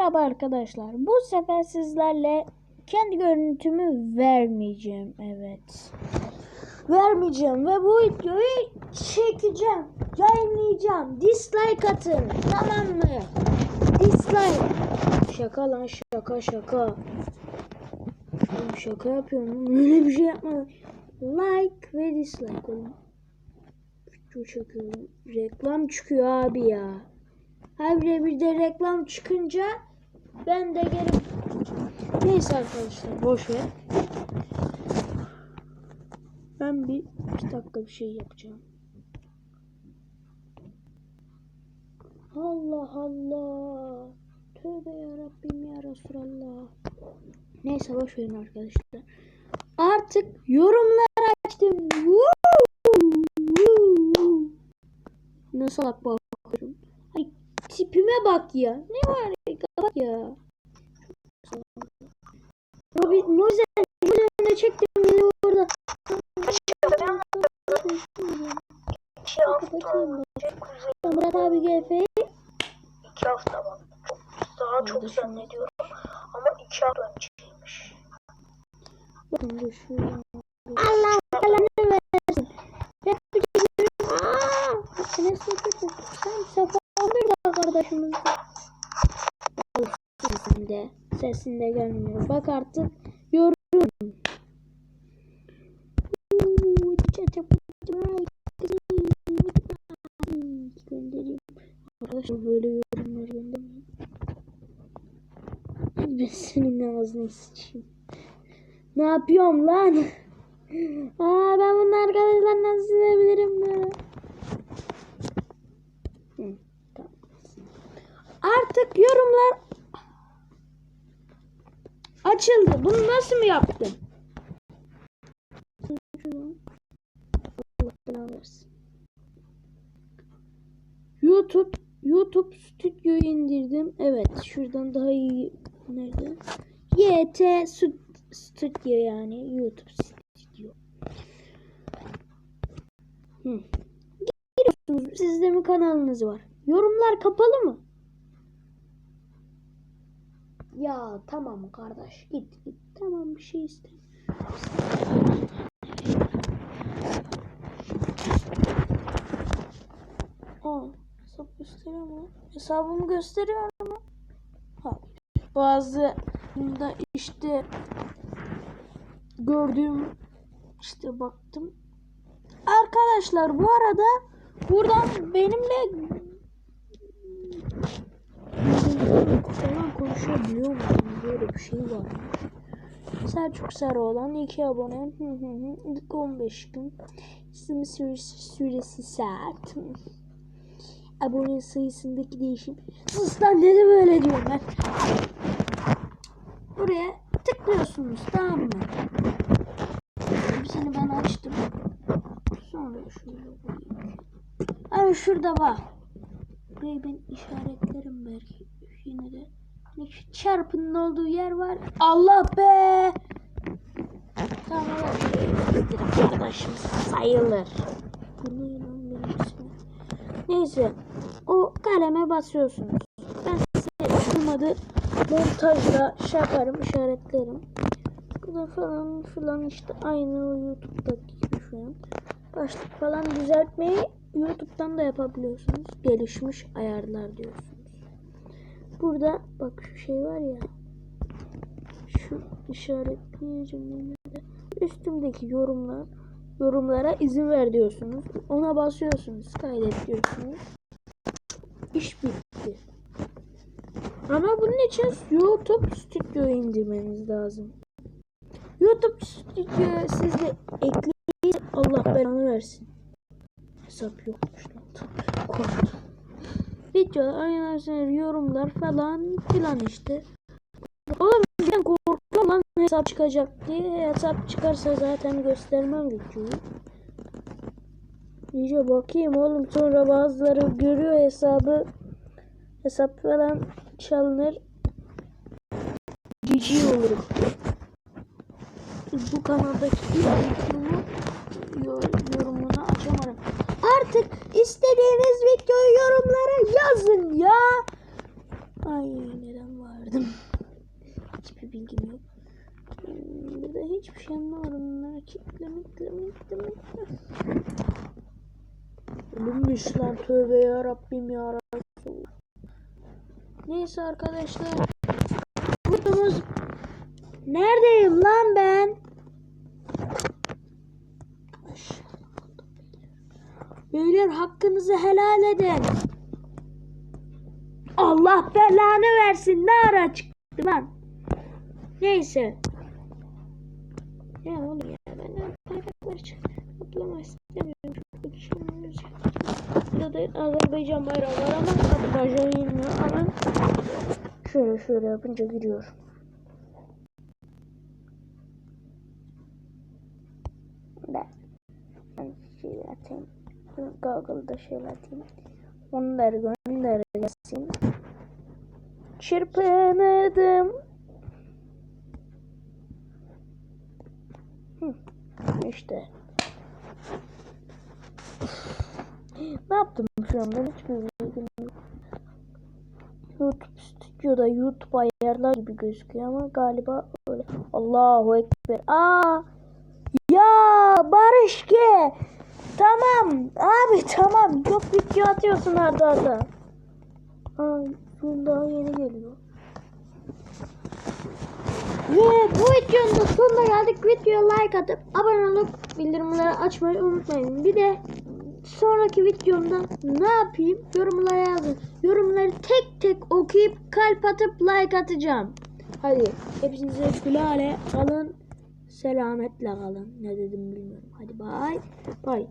Merhaba arkadaşlar. Bu sefer sizlerle kendi görüntümü vermeyeceğim. Evet. Vermeyeceğim ve bu videoyu çekeceğim. Yayınlayacağım. Dislike atın. Tamam mı? Dislike. Şaka lan şaka şaka. Şaka yapıyorum. Öyle bir şey yapmadım. Like ve dislike oğlum. Video çekiyorum. Reklam çıkıyor abi ya. Her bir de reklam çıkınca ben de gelip neyse arkadaşlar boş ver. Ben bir iki dakika bir şey yapacağım. Allah Allah. Tövbe ya Rabbim ya Resulallah. Neyse boş verin arkadaşlar. Artık yorumlar açtım. Nasıl bakıyorum? Ay tipime bak ya. Ne var ya? Bak ya. Robin Mozer önüne çektim beni orada. Kapatayım ben. Murat abi GF. İki hafta bak. Çok, daha çok zannediyorum. Ama iki hafta önceymiş. Allah belanı versin. Hep bir şey Aaa. Sen sakın. Sen sefadır da kardeşimiz. Sesinde. Gelmiyor. Bak artık yorum. Göndereyim. Arkadaşlar böyle yorumlar göndermeyin. Ben senin ağzını sıçayım. Ne yapıyorum lan? Aa ben bunu arkadaşlar nasıl silebilirim ya? Artık yorumlar açıldı. Bunu nasıl mı yaptın? YouTube YouTube Studio'yu indirdim. Evet, şuradan daha iyi nerede? YT Stu- Studio yani YouTube Studio. Giriyorsunuz. Sizde mi kanalınız var? Yorumlar kapalı mı? Ya tamam kardeş git git. Tamam bir şey iste. Aa, hesap gösteriyor mu? Hesabımı gösteriyor mu? Hayır. Bazı da işte gördüğüm işte baktım. Arkadaşlar bu arada buradan benimle falan konuşabiliyor musunuz? Böyle bir şey var. Selçuk Sarıoğlan 2 abone. İlk 15 gün. İsim süresi, süresi saat. Abone sayısındaki değişim. Sus lan dedi böyle diyorum ben. Buraya tıklıyorsunuz tamam mı? Hepsini ben açtım. Sonra şöyle koyayım. Hani şurada bak. Burayı ben işaretlerim belki. Yine de. Hani şu çarpının olduğu yer var. Allah be! Tamam. Kardeşim sayılır. Bu ne? Neyse. O kaleme basıyorsunuz. Ben size olmadı montajda şey yaparım işaretlerim. Burada falan filan işte aynı o YouTube'daki gibi şu an. Başlık falan düzeltmeyi YouTube'dan da yapabiliyorsunuz. Gelişmiş ayarlar diyorsunuz. Burada bak şu şey var ya. Şu işaretleyeceğim de. Üstümdeki yorumlar yorumlara izin ver diyorsunuz. Ona basıyorsunuz. Kaydet diyorsunuz. İş bitti. Ama bunun için YouTube Studio'yu indirmeniz lazım. YouTube Studio sizde ekleyin. Allah belanı versin. Hesap yokmuş. Korktum. Videolar, animasyonlar, yorumlar falan filan işte. Oğlum ben korkuyorum lan hesap çıkacak diye. Hesap çıkarsa zaten göstermem videoyu. İyice bakayım oğlum sonra bazıları görüyor hesabı. Hesap falan çalınır. Cici olurum. Bu kanaldaki ilk videomu yo- yorumunu açamadım. Artık istediğiniz videoyu yorumlara yazın ya. Ay neden var verdim. Hiçbir bilgim yok. Hmm, Burada hiçbir şey anlamadım. Bunları kitleme kitleme. Ölümmüş lan tövbe ya Rabbim ya Resulallah. Neyse arkadaşlar. Videomuz Neredeyim lan ben? Beyler hakkınızı helal edin. Allah belanı versin. Ne ara çıktı lan? Neyse. Ya oğlum ya ben kaynakları toplamak istemiyorum. Burada da Azerbaycan bayrağı var ama Azerbaycan girmiyor ama şöyle şöyle yapınca giriyor. Ben, ben şey atayım. Google'da şöyle atayım. Onları gönder gelsin. Çırpınırdım. Hı, İşte. ne yaptım şu an ben hiçbir bilgim yok. YouTube stüdyoda YouTube ayarlar gibi gözüküyor ama galiba öyle. Allahu Ekber. Aa! Ya Barış ki. Tamam abi tamam. Çok video atıyorsun arda arda. Son daha yeni geliyor. Ve bu videonun da sonuna geldik. Videoya like atıp abone olup bildirimleri açmayı unutmayın. Bir de sonraki videomda ne yapayım yorumlara yazın. Yorumları tek tek okuyup kalp atıp like atacağım. Hadi hepinize gülale kalın. Selametle kalın. Ne dedim bilmiyorum. Hadi bay bay.